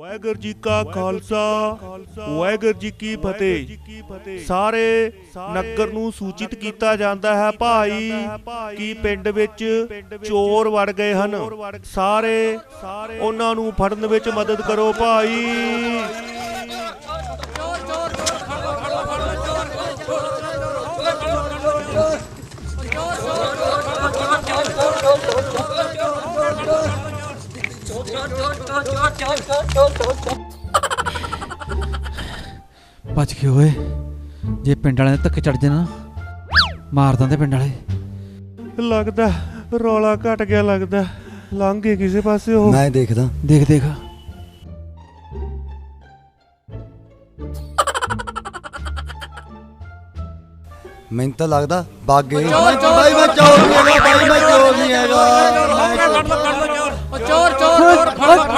ਵਾਹਿਗੁਰੂ ਜੀ ਕਾ ਖਾਲਸਾ, ਵਾਹਿਗੁਰੂ ਜੀ ਕੀ ਫਤਿਹ। ਸਾਰੇ ਨਗਰ ਨੂੰ ਸੂਚਿਤ ਕੀਤਾ ਜਾਂਦਾ ਹੈ, ਭਾਈ, ਕਿ ਪਿੰਡ ਵਿੱਚ ਚੋਰ ਵੜ ਗਏ ਹਨ। ਸਾਰੇ ਉਹਨਾਂ ਨੂੰ ਫੜਨ ਵਿੱਚ ਮਦਦ ਕਰੋ, ਭਾਈ। ਬਚ ਗਏ ਓਏ ਜੇ ਪਿੰਡ ਵਾਲਿਆਂ ਦੇ ਧੱਕੇ ਚੜ ਜਾਣਾ ਮਾਰ ਦਿੰਦੇ ਪਿੰਡ ਵਾਲੇ। ਲੱਗਦਾ ਰੌਲਾ ਘਟ ਗਿਆ ਲੱਗਦਾ ਲੰਘ ਗਏ ਕਿਸੇ ਪਾਸੇ ਉਹ। ਮੈਂ ਦੇਖਦਾ। ਦੇਖ ਦੇਖ। ਮੈਨੂੰ ਤਾਂ ਲੱਗਦਾ ਬਾਗੇ। ਬਾਈ ਮੈਂ ਚੋਰ ਹੈਗਾ ਬਾਈ ਮੈਂ ਚੋਰ ਚੋਰ ਹੈਗਾ ਚੋਰ- ਕੁਛ